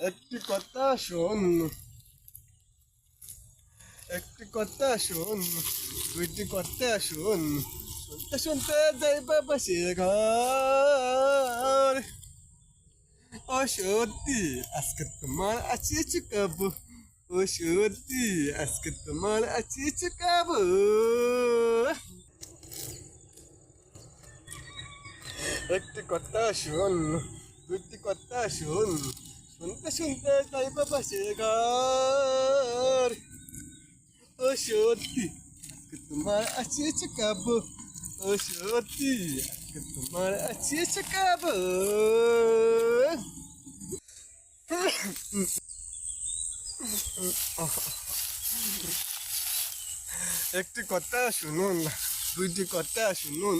একটি কথা শোন। একটি কথা শোন, দুইটি কথা শোন। শুনতে শুনতে যাইবা পাশে ঘর। ও সত্যি, আজকে তোমার আছি চুকাবো। ও সত্যি, আজকে তোমার আছি চুকাবো। একটি কথা শোন, দুইটি কথা শোন। শুনতে শুনতে যাইবা পাশে ঘর ও সত্যি আজকে তোমার আছি চুকাবো ও সত্যি আজকে তোমার আছি চুকাবো একটি কথা শুনুন দুইটি কথা শুনুন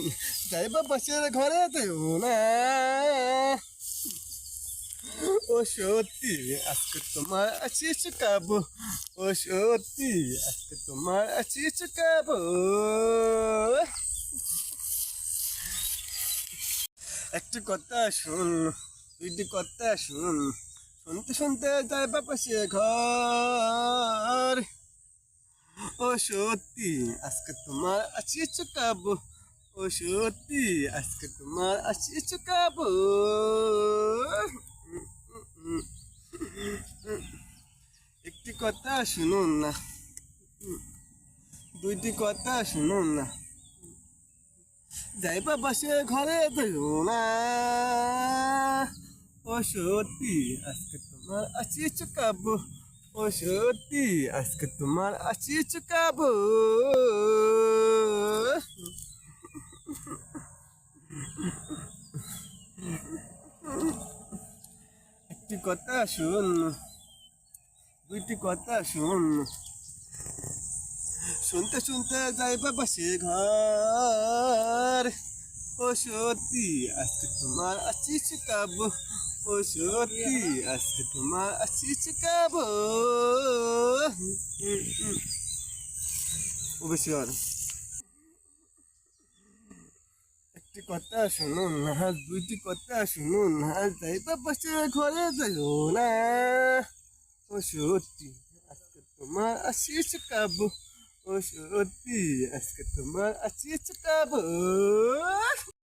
যাইবা পাশের ঘরে দেও না ও সত্যি, আজকে তোমার আছি চুকাবো ও সত্যি, আজকে তোমার আছি চুকাবো একটি কথা শুন, দুইটি কথা শুন। শুনতে শুনতে যাইবা পাশে ঘর। ও সত্যি, আজকে তোমার আছি চুকাবো ও সত্যি, আজকে তোমার আছি চুকাবো কথা শুনুন না। দুইটি কথা শুনুন না। যাইবা বাসে ঘরে দেও না। ও সত্যি, আজকে তোমার আছি চুকাবো। ও সত্যি, আজকে তোমার আছি চুকাবো। একটি কথা শুন দুইটি কথা শুন। শুনতে শুনতে যাইবা বাসে ঘর। ও সত্যি, আজকে তোমার আছি চুকাবো ও সত্যি, আজকে তোমার আছি চুকাবো অবশ্যই একটি কথা শুনুন না দুইটি কথা শুনুন না যাইবা বাসে ঘরে যাইও না। ও সত্যি আজকে তোমার আশিস চুকাবো ও সত্যি আজকে তোমার আশিস চুকাবো